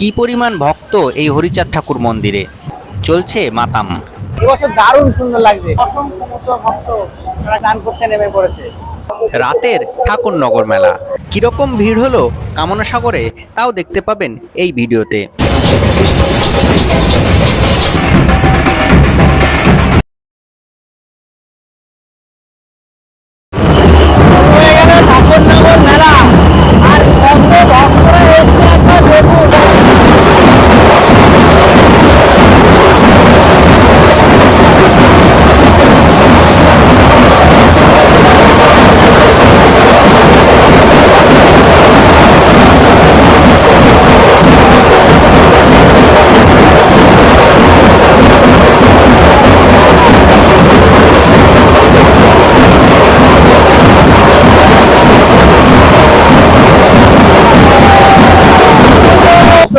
কি পরিমাণ ভক্ত এই হরিচাঁদ ঠাকুর মন্দিরে? চলছে মাতাম। এবছর দারুণ সুন্দর লাগছে। অসংখ্য মতো ভক্ত তারা স্নান করতে নেমে পড়েছে। রাতের ঠাকুরনগর মেলা। কীরকম ভিড় হলো কামনা সাগরে তাও দেখতে পাবেন এই ভিডিওতে।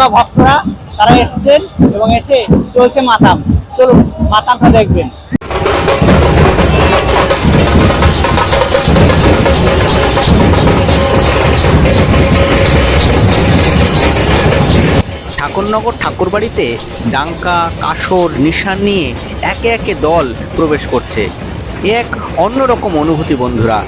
ভক্ত ভক্তরা তারা এসছেন এবং এসে চলছে মাতাম। চলুন, মাতামটা দেখবেন। ঠাকুরনগর ঠাকুরবাড়িতে ডাঙ্কা কাসর নিশান নিয়ে একে একে দল প্রবেশ করছে। এক অন্যরকম অনুভূতি বন্ধুরা।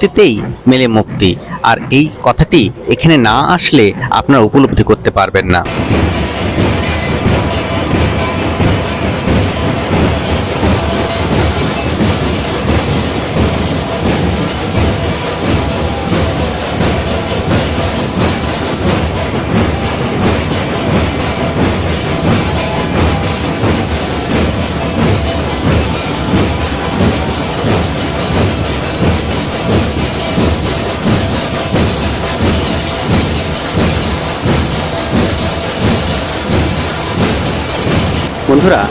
ভক্তিতেই মেলে মুক্তি। আর এই কথাটি এখানে না আসলে আপনারা উপলব্ধি করতে পারবেন না। বন্ধুরা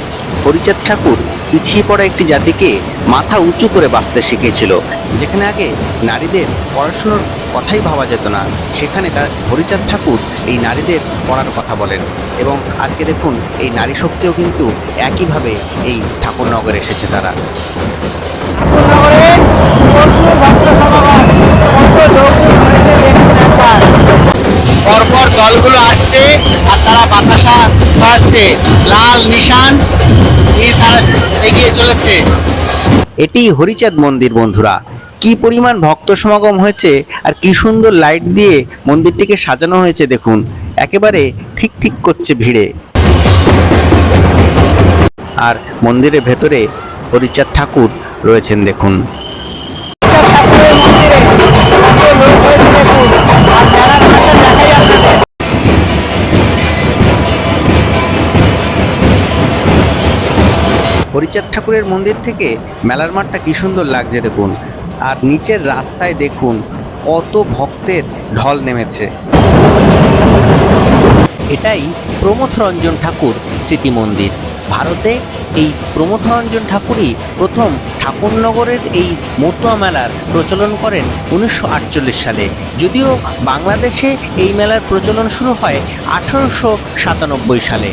হরিচাঁদ ঠাকুর পিছিয়ে পড়া একটি জাতিকে মাথা উঁচু করে বাঁচতে শিখিয়েছিল। যেখানে আগে নারীদের পড়াশুনোর কথাই ভাবা যেত না সেখানে তার হরিচাঁদ ঠাকুর এই নারীদের পড়ার কথা বলেন। এবং আজকে দেখুন এই নারী শক্তিও কিন্তু একইভাবে এই ঠাকুরনগরে এসেছে তারা। পরপর দলগুলো আসছে আর তারা বাতাসা ছড়াচ্ছে। লাল নিশান নিয়ে তারা এগিয়ে চলেছে। এটি হরিচাঁদ মন্দির বন্ধুরা। কি পরিমাণ ভক্ত সমাগম হয়েছে আর কি সুন্দর লাইট দিয়ে মন্দিরটিকে সাজানো হয়েছে দেখুন। একেবারে ঠিক ঠিক করছে ভিড়ে। আর মন্দিরের ভেতরে হরিচাঁদ ঠাকুর রয়েছেন দেখুন। হরিচাঁদ ঠাকুরের মন্দির থেকে মেলার মাঠটা কী সুন্দর লাগছে দেখুন। আর নিচের রাস্তায় দেখুন, কত ভক্তের ঢল নেমেছে। এটাই প্রমথ রঞ্জন ঠাকুর স্মৃতি মন্দির ভারতে এই প্রমথ রঞ্জন ঠাকুরই প্রথম ঠাকুরনগরের এই মতুয়া মেলার প্রচলন করেন উনিশশো আটচল্লিশ সালে। যদিও বাংলাদেশে এই মেলার প্রচলন শুরু হয় আঠারোশো সাতানব্বই সালে,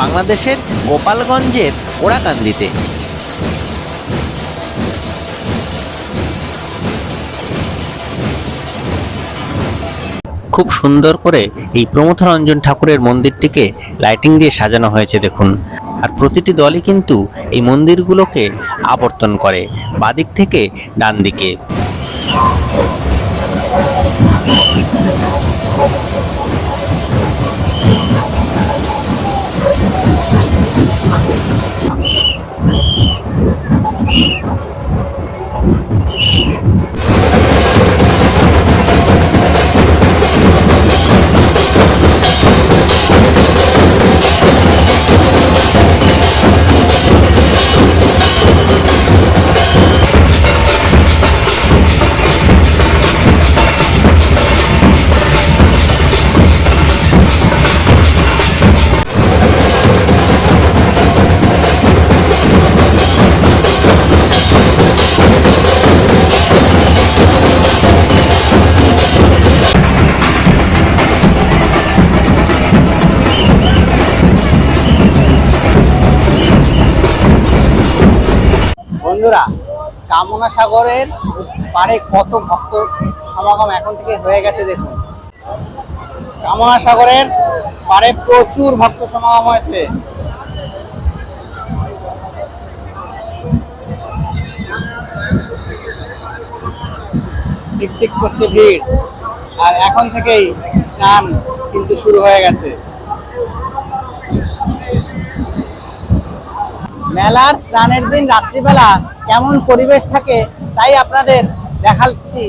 বাংলাদেশের গোপালগঞ্জের ওরাকান্দিতে খুব সুন্দর করে এই প্রমথরঞ্জন ঠাকুরের মন্দিরটিকে লাইটিং দিয়ে সাজানো হয়েছে দেখুন। আর প্রতিটি দলই কিন্তু এই মন্দিরগুলোকে আবর্তন করে বাদিক থেকে ডান দিকে কামনা সাগরের পাড়ে কত ভক্ত সমাগম এখন থেকে হয়ে গেছে দেখুন। কামনা সাগরের পাড়ে প্রচুর ভক্ত সমাগম হয়েছে। টিক টিক করছে ভিড়। আর এখন থেকেই স্নান কিন্তু শুরু হয়ে গেছে। মেলার স্নানের দিন রাত্রিবেলা কেমন পরিবেশ থাকে তাই আপনাদের দেখাচ্ছি।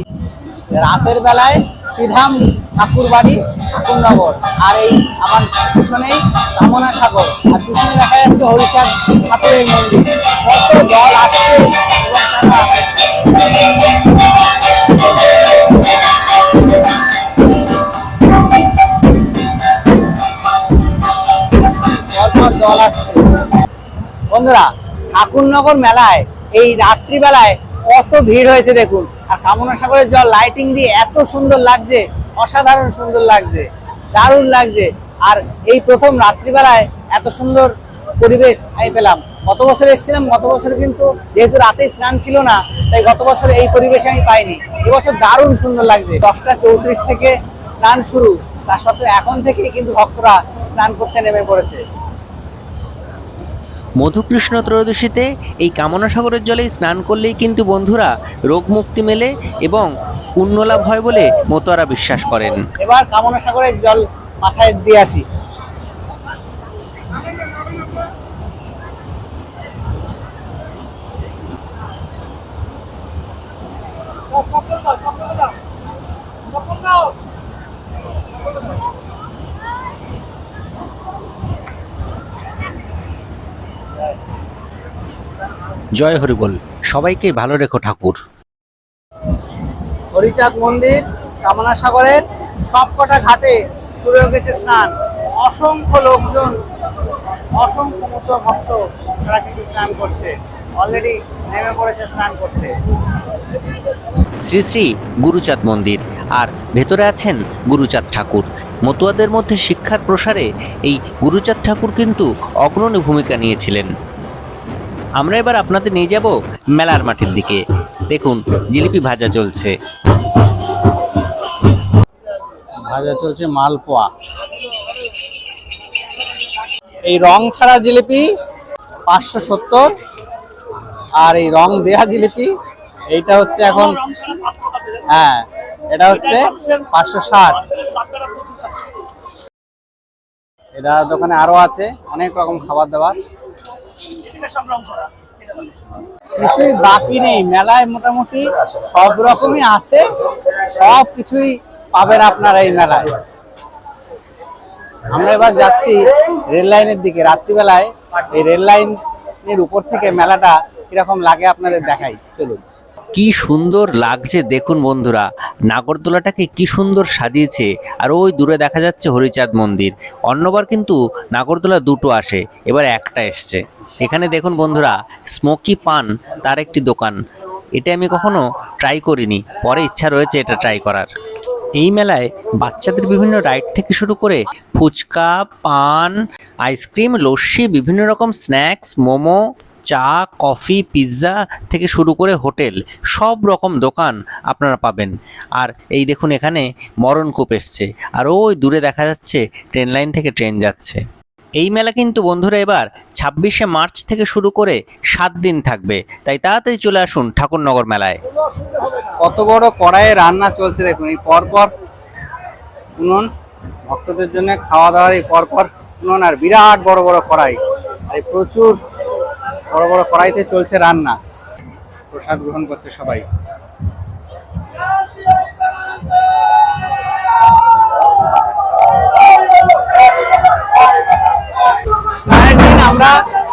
রাতের বেলায় শ্রীধাম ঠাকুর বাড়ি ঠাকুরনগর। আর এই আমার পিছনেই কামনা সাগর। আর পিছনে দেখা যাচ্ছে হরিচাঁদ ঠাকুরের মন্দির। কত জল আসছে জল আসছে। বন্ধুরা, ঠাকুরনগর মেলায় এই রাত্রিবেলায় কত ভিড় হয়েছে দেখুন। আর কামনা সাগরের জল লাইটিং দিয়ে এত সুন্দর লাগছে, অসাধারণ সুন্দর লাগছে, দারুণ লাগছে। আর এই প্রথম রাত্রিবেলায় এত সুন্দর পরিবেশ আমি পেলাম। গত বছর এসেছিলাম, গত বছর কিন্তু যেহেতু রাতে স্নান ছিল না, তাই গত বছর এই পরিবেশ আমি পাইনি। এবছর দারুণ সুন্দর লাগছে। দশটা চৌত্রিশ থেকে স্নান শুরু। তা সত্ত্বেও এখন থেকেই কিন্তু ভক্তরা স্নান করতে নেমে পড়েছে। মধুকৃষ্ণ ত্রয়োদশীতে এই কামনা সাগরের জলে স্নান করলেই কিন্তু বন্ধুরা রোগ মুক্তি মেলে এবং পুণ্যলাভ হয় বলে মতোয়ারা বিশ্বাস করেন। এবার কামনা সাগরের জল মাথায় দিয়ে আসি। জয় হরিবল সবাইকে ভালো রেখো ঠাকুর। হরিচাঁদ মন্দির কামনা সাগরের সবকটা ঘাটে শুরু হয়ে গেছে স্নান। অসংখ্য লোকজন অসংখ্য মতো ভক্ত তারা কিন্তু স্নান করছে। অলরেডি নেমে পড়েছে স্নান করতে। শ্রী শ্রী গুরুচাঁদ মন্দির আর ভেতরে আছেন গুরুচাঁদ ঠাকুর। মতুয়াদের মধ্যে শিক্ষার প্রসারে এই গুরুচাঁদ ঠাকুর কিন্তু অগ্রণী ভূমিকা নিয়েছিলেন। আমরা এবার আপনাদের নিয়ে যাব মেলার মাঠের দিকে। দেখুন জিলিপি ভাজা চলছে। ভাজা চলছে মালপোয়া। এই রং ছাড়া জিলিপি পাঁচশো সত্তর আর এই রং দেয়া জিলিপি এইটা হচ্ছে এখন হ্যাঁ এটা হচ্ছে পাঁচশো ষাট। এটা দোকানে আরও আছে অনেক রকম খাবার দাবার। কিছুই বাকি নেই। মেলায় মোটামুটি সব রকমই আছে। সব কিছুই পাবেন আপনারা এই মেলায়। আমরা এবার যাচ্ছি রেল লাইনের দিকে। রাত্রিবেলায় এই রেল লাইনের উপর থেকে মেলাটা কীরকম লাগে আপনাদের দেখাই। চলুন। কি সুন্দর লাগছে দেখুন বন্ধুরা। নাগরদোলাটাকে কি সুন্দর সাজিয়েছে। আর ওই দূরে দেখা যাচ্ছে হরিচাঁদ মন্দির। অন্যবার কিন্তু নাগরদোলা দুটো আসে। এবার একটা এসছে। এখানে দেখুন বন্ধুরা স্মোকি পান তার একটি দোকান। এটা আমি কখনো ট্রাই করিনি, পরে ইচ্ছা রয়েছে এটা ট্রাই করার। এই মেলায় বাচ্চাদের বিভিন্ন রাইড থেকে শুরু করে ফুচকা, পান আইসক্রিম লস্যি, বিভিন্ন রকম স্ন্যাক্স মোমো, চা কফি পিৎজা থেকে শুরু করে হোটেল, সব রকম দোকান আপনারা পাবেন। আর এই দেখুন এখানে মরণকূপ এসছে, আর ওই দূরে দেখা যাচ্ছে ট্রেন লাইন থেকে ট্রেন যাচ্ছে। এই মেলা কিন্তু বন্ধুরা এবার ছাব্বিশে মার্চ থেকে শুরু করে সাত দিন থাকবে। তাই তাড়াতাড়ি চলে আসুন ঠাকুরনগর মেলায়। কত বড় কড়াইয়ে রান্না চলছে দেখুন এই পরপর উনুন ভক্তদের জন্য খাওয়া দাওয়ার এই পরপর উনুন আর বিরাট বড় বড় কড়াই। আর এই প্রচুর বড় বড় কড়াইতে চলছে রান্না। প্রসাদ গ্রহণ করছে সবাই। স্নানের আমরা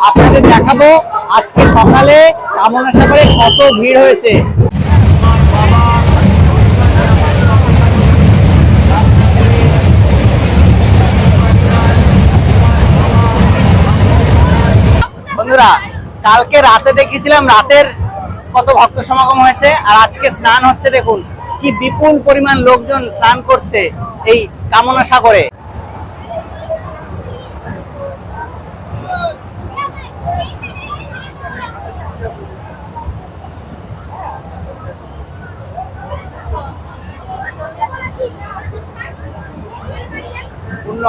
আপনাদের দেখাবো আজকে সকালে কামনা সাগরে কত ভিড় হয়েছে। বন্ধুরা, কালকে রাতে দেখেছিলাম রাতের কত ভক্ত সমাগম হয়েছে, আর আজকে স্নান হচ্ছে দেখুন, কি বিপুল পরিমাণ লোকজন স্নান করছে এই কামনা সাগরে।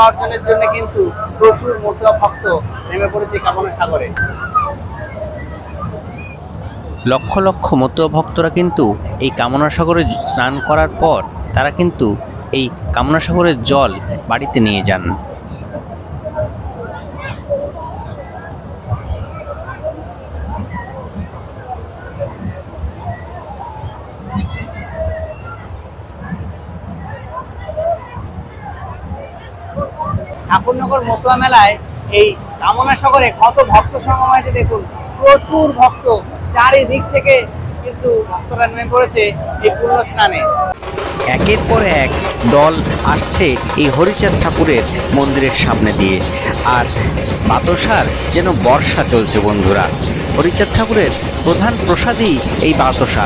অর্জনের জন্য কিন্তু প্রচুর মুদ্রা ভক্ত নেমে পড়েছে কামনা সাগরে। লক্ষ লক্ষ মতুয়া ভক্তরা কিন্তু এই কামনা সাগরে স্নান করার পর তারা কিন্তু এই কামনা সাগরের জল বাড়িতে নিয়ে যান। ঠাকুরনগর মেলায় এই কামনা সাগরে কত ভক্ত সমাগম আছে দেখুন, প্রচুর ভক্ত। চারিদিক থেকে কিন্তু ভক্তরা নেমে পড়েছে এই পূর্ণ স্নানে। একের পর এক দল আসছে এই হরিচাঁদ ঠাকুরের মন্দিরের সামনে দিয়ে। আর বাতসার যেন বর্ষা চলছে বন্ধুরা। হরিচাঁদ ঠাকুরের প্রধান প্রসাদই এই বাতসা।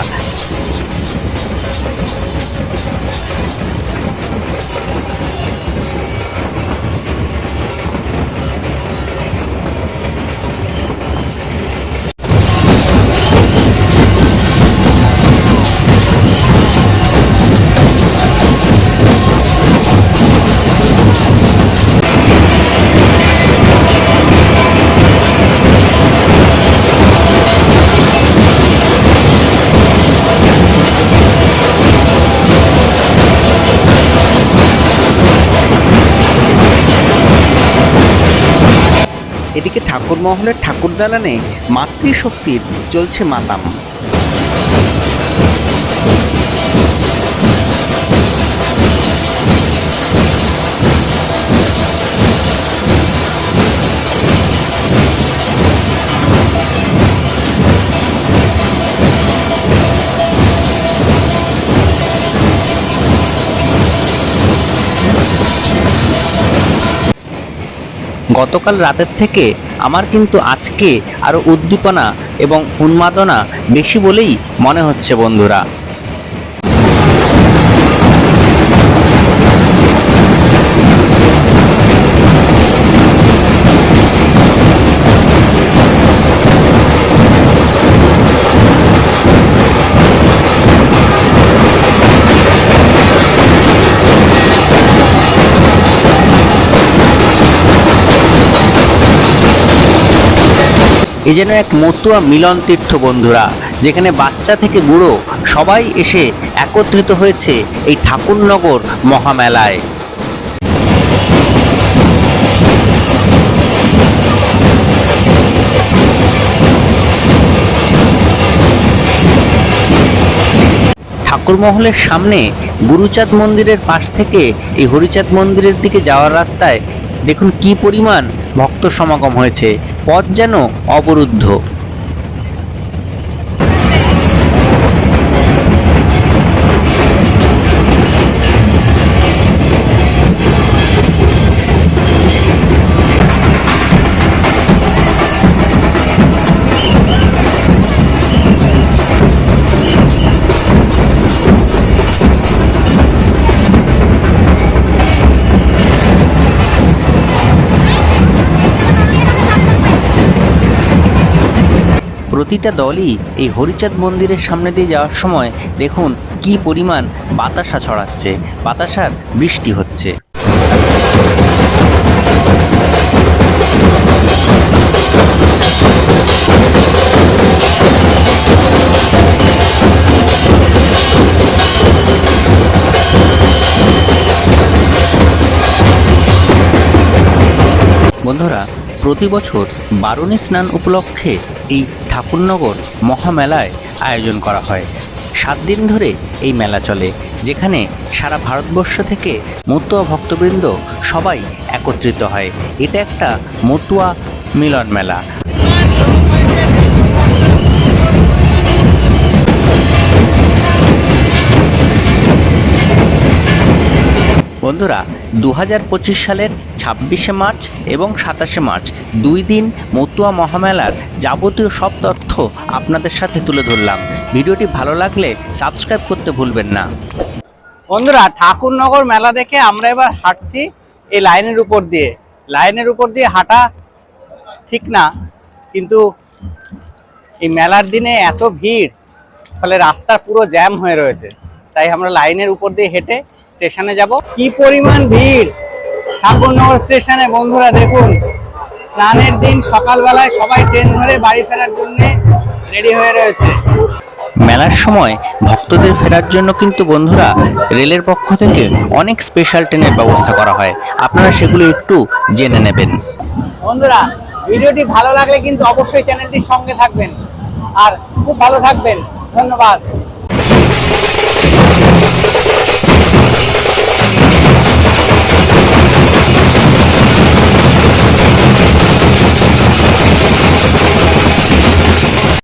এদিকে ঠাকুর মহলের ঠাকুর দালানে মাতৃশক্তির চলছে মাতাম। গতকাল রাতের থেকে আমার কিন্তু আজকে আরও উদ্দীপনা এবং উন্মাদনা বেশি বলেই মনে হচ্ছে বন্ধুরা। এ যেন এক মতুয়া মিলন তীর্থ বন্ধুরা, যেখানে বাচ্চা থেকে বুড়ো সবাই এসে একত্রিত হয়েছে এই ঠাকুরনগর মহামেলায়। ঠাকুরমহলের সামনে গুরুচাঁদ মন্দিরের পাশ থেকে এই হরিচাঁদ মন্দিরের দিকে যাওয়ার রাস্তায় দেখুন কি পরিমাণ ভক্ত সমাগম হয়েছে। পথ যেন অবরুদ্ধ। প্রতিটা দলই এই হরিচাঁদ মন্দিরের সামনে দিয়ে যাওয়ার সময় দেখুন কি পরিমাণ বাতাসা ছড়াচ্ছে, বাতাসার বৃষ্টি হচ্ছে। বন্ধুরা, প্রতি বছর বারুণী স্নান উপলক্ষে এই ঠাকুরনগর মহামেলায় আয়োজন করা হয়। সাত দিন ধরে এই মেলা চলে, যেখানে সারা ভারতবর্ষ থেকে মতুয়া ভক্তবৃন্দ সবাই একত্রিত হয়। এটা একটা মতুয়া মিলন মেলা। বন্ধুরা দু হাজার পঁচিশ সালের ছাব্বিশে মার্চ এবং সাতাশে মার্চ দুই দিন মতুয়া মহামেলার যাবতীয় সব তথ্য আপনাদের সাথে তুলে ধরলাম। ভিডিওটি ভালো লাগলে সাবস্ক্রাইব করতে ভুলবেন না। বন্ধুরা, ঠাকুরনগর মেলা দেখে আমরা এবার হাঁটছি এই লাইনের উপর দিয়ে। লাইনের উপর দিয়ে হাঁটা ঠিক না, কিন্তু এই মেলার দিনে এত ভিড়, ফলে রাস্তা পুরো জ্যাম হয়ে রয়েছে। তাই আমরা লাইনের উপর দিয়ে হেঁটে স্টেশনে যাব। কি পরিমাণ ভিড়? ঠাকুরনগর স্টেশনে বন্ধুরা দেখুন স্নানের দিন সকালবেলায় সবাই ট্রেন ধরে বাড়ি ফেরার জন্য রেডি হয়ে রয়েছে। মেলার সময় ভক্তদের ফেরার জন্য কিন্তু বন্ধুরা রেলের পক্ষ থেকে অনেক স্পেশাল ট্রেনের ব্যবস্থা করা হয়। আপনারা সেগুলো একটু জেনে নেবেন। বন্ধুরা ভিডিওটি ভালো লাগলে কিন্তু অবশ্যই চ্যানেলটির সঙ্গে থাকবেন। আর খুব ভালো থাকবেন। ধন্যবাদ।